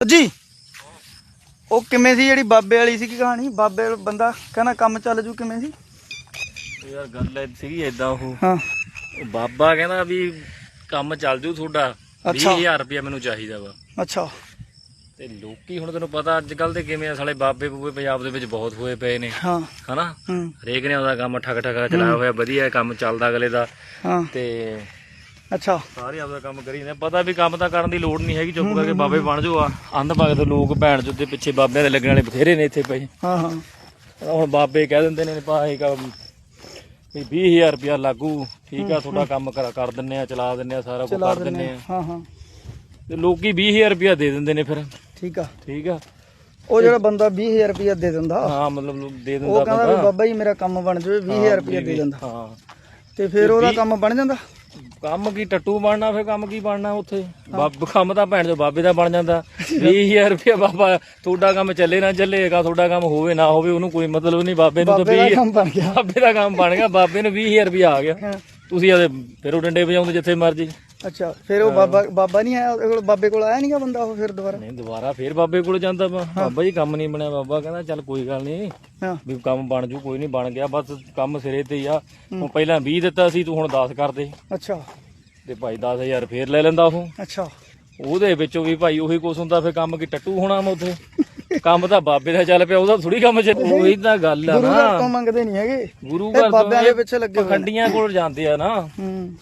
ਜੀ। ਉਹ ਕਿਵੇਂ ਸੀ ਜਿਹੜੀ ਬਾਬੇ ਵਾਲੀ ਸੀ ਕਹਾਣੀ? ਬਾਬੇ ਵਾਲਾ ਬੰਦਾ ਕਹਿੰਦਾ ਕੰਮ ਚੱਲ ਜੂ ਕਿਵੇਂ ਸੀ? ਯਾਰ ਗੱਲ ਐ ਸੀਗੀ ਏਦਾਂ ਉਹ। ਹਾਂ। ਉਹ ਬਾਬਾ ਕਹਿੰਦਾ ਵੀ ਕੰਮ ਚੱਲ ਜੂ ਤੁਹਾਡਾ ਅੱਛਾ। 20000 ਰੁਪਇਆ ਮੈਨੂੰ ਚਾਹੀਦਾ ਵਾ। ਅੱਛਾ। ਤੇ ਲੋਕੀ ਹੁਣ ਤੈਨੂੰ ਪਤਾ ਅੱਜ ਕੱਲ ਦੇ ਕਿਵੇਂ ਆ ਸਾਲੇ ਬਾਬੇ ਬੂਬੇ ਪੰਜਾਬ ਦੇ ਵਿੱਚ ਬਹੁਤ ਹੋਏ ਪਏ ਨੇ। ਹਾਂ। ਹਨਾ? ਹੂੰ। ਹਰੇਕ ਨੇ ਉਹਦਾ ਕੰਮ ਠੱਗ ਠੱਗਾ ਚਲਾਇਆ ਹੋਇਆ ਵਧੀਆ ਕੰਮ ਚੱਲਦਾ ਅਗਲੇ ਦਾ। ਹਾਂ। ਤੇ ਅੱਛਾ। ਸਾਰੇ ਆਪਦਾ ਕੰਮ ਕਰੀ ਜਾਂਦੇ ਆ। ਪਤਾ ਵੀ ਕੰਮ ਤਾਂ ਕਰਨ ਦੀ ਲੋੜ ਨਹੀਂ ਹੈਗੀ ਚੁੱਪ ਕਰਕੇ ਬਾਬੇ ਬਣ ਜਾਓ ਆ। ਅੰਧ ਭਗਤ ਲੋਕ ਭੈਣ ਚੋਂ ਦੇ ਪਿੱਛੇ ਬਾਬਿਆਂ ਦੇ ਲੱਗਣ ਵਾਲੇ ਬਥੇਰੇ ਨੇ ਇੱਥੇ ਪਏ ਹਾਂ ਹਾਂ। ਹੁਣ ਬਾਬੇ ਕਹਿ ਦਿੰਦੇ ਨੇ ਭਾਈ ਕੰਮ ਵੀ 20000 ਰੁਪਇਆ ਲਾਗੂ। ਠੀਕ ਆ ਤੁਹਾਡਾ ਕੰਮ ਕਰ ਕਰ ਦਿੰਨੇ ਆ ਚਲਾ ਦਿੰਨੇ ਆ ਸਾਰਾ ਕੁਝ ਚਲਾ ਕਰ ਦਿੰਨੇ ਦਿੰਨੇ ਆ। ਹਾਂ ਹਾਂ। ਤੇ ਲੋਕੀ 20000 ਰੁਪਇਆ ਦੇ ਦਿੰਦੇ ਨੇ ਫਿਰ। ਠੀਕ ਆ। ਠੀਕ ਆ। ਉਹ ਜਿਹੜਾ ਬੰਦਾ 20000 ਰੁਪਇਆ ਦੇ ਦਿੰਦਾ ਹਾਂ ਮਤਲਬ ਲੋਕ ਦੇ ਦਿੰਦਾ ਉਹ ਕਹਿੰਦਾ ਵੀ ਬੰਦਾ। ਬਾਬਾ ਜੀ ਮੇਰਾ ਕੰਮ ਬਣ ਜਾਵੇ 20000 ਰੁਪਇਆ ਦੇ ਦਿੰਦਾ। ਹਾਂ। ਤੇ ਫਿਰ ਉਹਦਾ ਕੰਮ ਬਣ ਜਾਂਦਾ? ਕੰਮ ਕੀ ਟੱਟੂ ਬਣਨਾ ਫਿਰ ਕੰਮ ਕੀ ਬਣਨਾ ਉੱਥੇ? ਬੱਬ ਕੰਮ ਤਾਂ ਭੈਣ ਜੋ ਬਾਬੇ ਦਾ ਬਣ ਜਾਂਦਾ। 20000 ਰੁਪਇਆ ਬਾਬਾ ਤੁਹਾਡਾ ਕੰਮ ਚੱਲੇ ਨਾ ਚੱਲੇਗਾ ਤੁਹਾਡਾ ਕੰਮ ਹੋਵੇ ਨਾ ਹੋਵੇ ਉਹਨੂੰ ਕੋਈ ਮਤਲਬ ਨਹੀਂ ਬਾਬੇ ਨੂੰ ਤਾਂ ਬਾਬੇ ਦਾ 20 ਕੰਮ ਬਣ ਗਿਆ। ਬਾਬੇ ਦਾ ਕੰਮ ਬਣ ਗਿਆ ਬਾਬੇ ਨੂੰ 20000 ਰੁਪਇਆ ਆ ਗਿਆ। ਤੁਸੀਂ ਆਦੇ ਫਿਰ ਉਹ ਡੰਡੇ ਵਜਾਉਂਦੇ ਜਿੱਥੇ ਮਰਜ਼ੀ। ਅੱਛਾ ਫਿਰ ਉਹ ਬਾਬਾ ਬਾਬਾ ਨਹੀਂ ਆਇਆ ਉਹਦੇ ਕੋਲ ਬਾਬੇ ਕੋਲ ਆਇਆ ਨਹੀਂਗਾ ਬੰਦਾ ਉਹ ਫਿਰ ਦੁਬਾਰਾ? ਨਹੀਂ ਦੁਬਾਰਾ ਫੇਰ ਬਾਬੇ ਕੋਲ ਜਾਂਦਾ ਵਾ। ਬਾਬਾ ਜੀ ਕੰਮ ਨਹੀਂ ਬਣਿਆ ਬਾਬਾ ਕਹਿੰਦਾ ਚੱਲ ਕੋਈ ਗੱਲ ਨਹੀਂ ਹਾਂ। ਵੀ ਕੰਮ ਬਣ ਜੂ ਕੋਈ ਨਹੀਂ ਬਣ ਗਿਆ। ਬਸ ਕੰਮ ਸਿਰੇ ਤੇ ਹੀ ਆ। ਹੁਣ ਪਹਿਲਾਂ 20 ਦਿੱਤਾ ਸੀ ਤੂੰ ਹੁਣ 10 ਕਰ ਦੇ। ਅੱਛਾ। ਤੇ ਭਾਈ 10000 ਫੇਰ ਲੈ ਲੈਂਦਾ ਉਹ। ਅੱਛਾ। ਉਹਦੇ ਵਿੱਚੋਂ ਵੀ ਭਾਈ ਉਹੀ ਕੁਛ ਹੁੰਦਾ ਫੇਰ ਕੰਮ ਕੀ ਟੱਟੂ ਹੋਣਾ ਮ ਉੱਥੇ? ਕੰਮ ਤਾਂ ਬਾਬੇ ਦਾ ਚੱਲ ਪਿਆ ਉਹਦਾ ਥੋੜੀ ਕੰਮ ਚ ਉਹੀ ਤਾਂ ਗੱਲ ਆ ਗੁਰੂ ਘਰ ਤੋਂ ਨਾ ਮੰਗਦੇ ਨਹੀਂ ਹੈਗੇ। ਗੁਰੂ ਘਰ ਬਾਬਿਆਂ ਦੇ ਤੋਂ ਪਿੱਛੇ ਲੱਗੇ ਹੋਏ ਨੇ। ਪਖੰਡੀਆਂ ਕੋਲ ਜਾਂਦੇ ਆ ਨਾ। ਹੂੰ।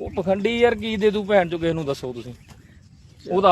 ਉਹ ਪਖੰਡੀ ਯਾਰ ਕੀ ਦੇ ਤੂੰ ਭੈਣ ਚੋ ਕਿਸੇ ਨੂੰ ਦੱਸੋ ਤੁਸੀਂ। ਉਹਦਾ